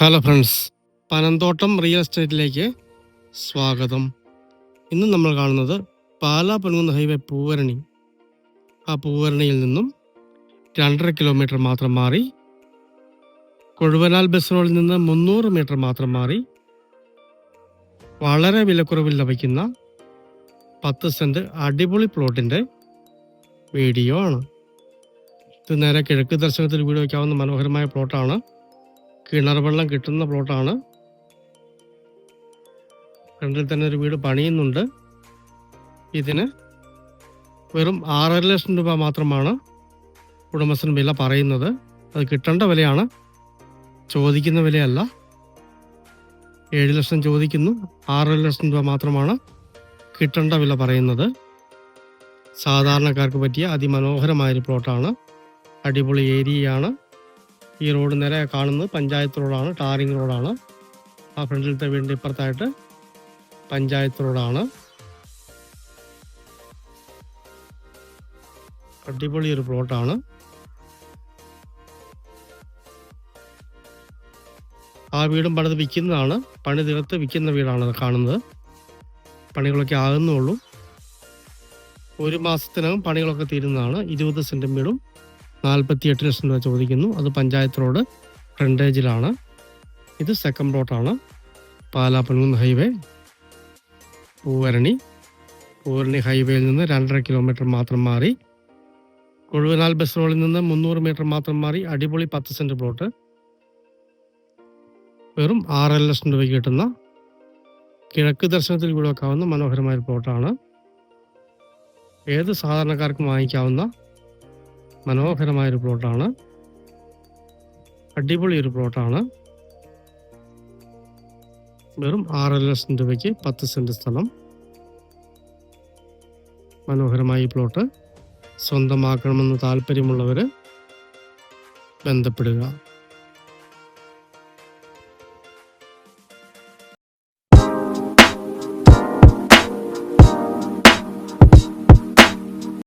Hello friends Panamthottam real എസ്റ്റേറ്റിലേക്ക് സ്വാഗതം. ഇന്ന് നമ്മൾ കാണുന്നത് പാലാ പൊൻകുന്ന് ഹൈവേ പൂവരണി. ആ പൂവരണിയിൽ നിന്നും രണ്ടര കിലോമീറ്റർ മാത്രം മാറി കൊഴുവനാൽ ബസ് റോഡിൽ നിന്ന് മുന്നൂറ് മീറ്റർ മാത്രം മാറി വളരെ വിലക്കുറവിൽ ലഭിക്കുന്ന പത്ത് സെന്റ് അടിപൊളി പ്ലോട്ടിന്റെ വീഡിയോ ആണ്. ഇത് നേരെ കിഴക്ക് ദർശനത്തിൽ വീട് വയ്ക്കാവുന്ന മനോഹരമായ പ്ലോട്ടാണ്. കിണർ വെള്ളം കിട്ടുന്ന പ്ലോട്ടാണ്. ഫ്രണ്ടിൽ തന്നെ ഒരു വീട് പണിയുന്നുണ്ട്. ഇതിന് വെറും ആറര ലക്ഷം രൂപ മാത്രമാണ് ഉടമസ്ഥൻ വില പറയുന്നത്. അത് കിട്ടേണ്ട വിലയാണ്. ചോദിക്കുന്ന വിലയല്ല. ഏഴ് ലക്ഷം ചോദിക്കുന്നു. ആറര ലക്ഷം രൂപ മാത്രമാണ് കിട്ടേണ്ട വില പറയുന്നത്. സാധാരണക്കാർക്ക് പറ്റിയ അതിമനോഹരമായൊരു പ്ലോട്ടാണ്. അടിപൊളി ഏരിയയാണ്. ഈ റോഡ് നേരെ കാണുന്നത് പഞ്ചായത്ത് റോഡാണ് ടാറിങ് റോഡാണ്. ആ ഫ്രണ്ടിലത്തെ വീടിന്റെ ഇപ്പുറത്തായിട്ട് പഞ്ചായത്ത് റോഡാണ്. അടിപൊളി ഒരു പ്ലോട്ടാണ്. ആ വീടും പണിത് വിൽക്കുന്നതാണ്. പണി തീർത്ത് വിൽക്കുന്ന വീടാണ് കാണുന്നത്. പണികളൊക്കെ ആകുന്നുള്ളൂ. ഒരു മാസത്തിനകം പണികളൊക്കെ തീരുന്നതാണ്. ഇരുപത് സെന്റും വീടും. നാൽപ്പത്തി എട്ട് ലക്ഷം രൂപ ചോദിക്കുന്നു. അത് പഞ്ചായത്ത് റോഡ് ഫ്രണ്ടേജിലാണ്. ഇത് സെക്കൻഡ് പ്ലോട്ടാണ് പാലാ പൊൻകുന്ന് ഹൈവേ പൂവരണി. പൂവരണി ഹൈവേയിൽ നിന്ന് രണ്ടര കിലോമീറ്റർ മാത്രം മാറി. കൊഴുവനാൽ ബസ് റോഡിൽ നിന്ന് മുന്നൂറ് മീറ്റർ മാത്രം മാറി. അടിപൊളി പത്ത് സെന്റ് പ്ലോട്ട്. വെറും ആറര ലക്ഷം രൂപയ്ക്ക് കിട്ടുന്ന കിഴക്ക് ദർശനത്തിൽ കൂടെ വെക്കാവുന്ന മനോഹരമായ പ്ലോട്ടാണ്. ഏത് സാധാരണക്കാർക്കും വാങ്ങിക്കാവുന്ന മനോഹരമായൊരു പ്ലോട്ടാണ്. അടിപൊളി ഒരു പ്ലോട്ടാണ്. വെറും ആറര ലക്ഷം രൂപയ്ക്ക് പത്ത് സെന്റ് സ്ഥലം. മനോഹരമായ ഈ പ്ലോട്ട്. സ്വന്തമാക്കണമെന്ന് താല്പര്യമുള്ളവർ ബന്ധപ്പെടുക.